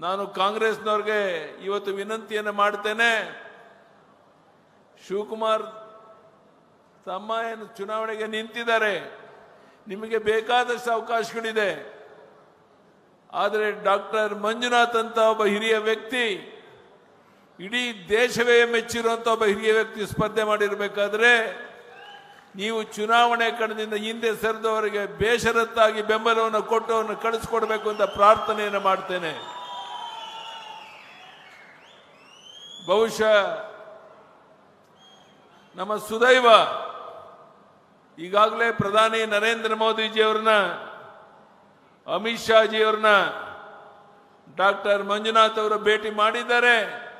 ನಾನು ಕಾಂಗ್ರೆಸ್ನವ್ರಿಗೆ ಇವತ್ತು ವಿನಂತಿಯನ್ನು ಮಾಡ್ತೇನೆ. ಶಿವಕುಮಾರ್ ತಮ್ಮ ಏನು ಚುನಾವಣೆಗೆ ನಿಂತಿದ್ದಾರೆ. ನಿಮಗೆ ಬೇಕಾದಷ್ಟು ಅವಕಾಶಗಳಿದೆ. ಆದರೆ ಡಾಕ್ಟರ್ ಮಂಜುನಾಥ್ ಅಂತ ಒಬ್ಬ ಹಿರಿಯ ವ್ಯಕ್ತಿ, ಇಡೀ ದೇಶವೇ ಮೆಚ್ಚಿರುವಂಥ ಒಬ್ಬ ಹಿರಿಯ ವ್ಯಕ್ತಿ ಸ್ಪರ್ಧೆ ಮಾಡಿರಬೇಕಾದ್ರೆ, ನೀವು ಚುನಾವಣೆ ಕಣದಿಂದ ಹಿಂದೆ ಸರಿದವರಿಗೆ ಬೇಷರತ್ತಾಗಿ ಬೆಂಬಲವನ್ನು ಕೊಟ್ಟು ಕಳಿಸ್ಕೊಡ್ಬೇಕು ಅಂತ ಪ್ರಾರ್ಥನೆಯನ್ನು ಮಾಡ್ತೇನೆ. ಬಹುಶಃ ನಮ್ಮ ಸುದೈವ, ಈಗಾಗಲೇ ಪ್ರಧಾನಿ ನರೇಂದ್ರ ಮೋದಿಜಿಯವ್ರನ್ನ, ಅಮಿತ್ ಶಾಜಿಯವ್ರನ್ನ, ಡಾಕ್ಟರ್ ಮಂಜುನಾಥ್ ಅವರು ಭೇಟಿ ಮಾಡಿದ್ದಾರೆ.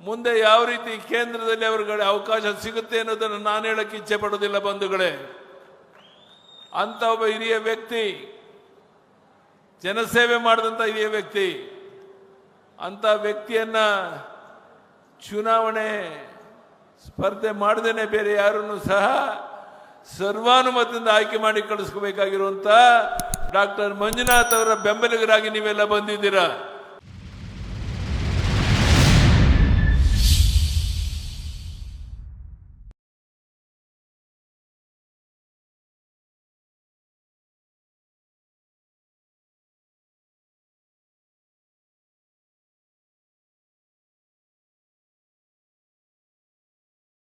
ಮುಂದೆ ಯಾವ ರೀತಿ ಕೇಂದ್ರದಲ್ಲಿ ಅವರುಗಳ ಅವಕಾಶ ಸಿಗುತ್ತೆ ಅನ್ನೋದನ್ನು ನಾನು ಹೇಳಕ್ಕೆ ಇಚ್ಛೆ ಪಡೋದಿಲ್ಲ ಬಂಧುಗಳೇ. ಅಂತ ಒಬ್ಬ ಹಿರಿಯ ವ್ಯಕ್ತಿ, ಜನಸೇವೆ ಮಾಡಿದಂಥ ಹಿರಿಯ ವ್ಯಕ್ತಿ, ಅಂತ ವ್ಯಕ್ತಿಯನ್ನ ಚುನಾವಣೆ ಸ್ಪರ್ಧೆ ಮಾಡದೇನೆ ಬೇರೆ ಯಾರನ್ನು ಸಹ ಸರ್ವಾನುಮತದಿಂದ ಆಯ್ಕೆ ಮಾಡಿ ಕಳಿಸ್ಕೋಬೇಕಾಗಿರುವಂತ ಡಾಕ್ಟರ್ ಮಂಜುನಾಥ್ ಅವರ ಬೆಂಬಲಿಗರಾಗಿ ನೀವೆಲ್ಲ ಬಂದಿದ್ದೀರಾ?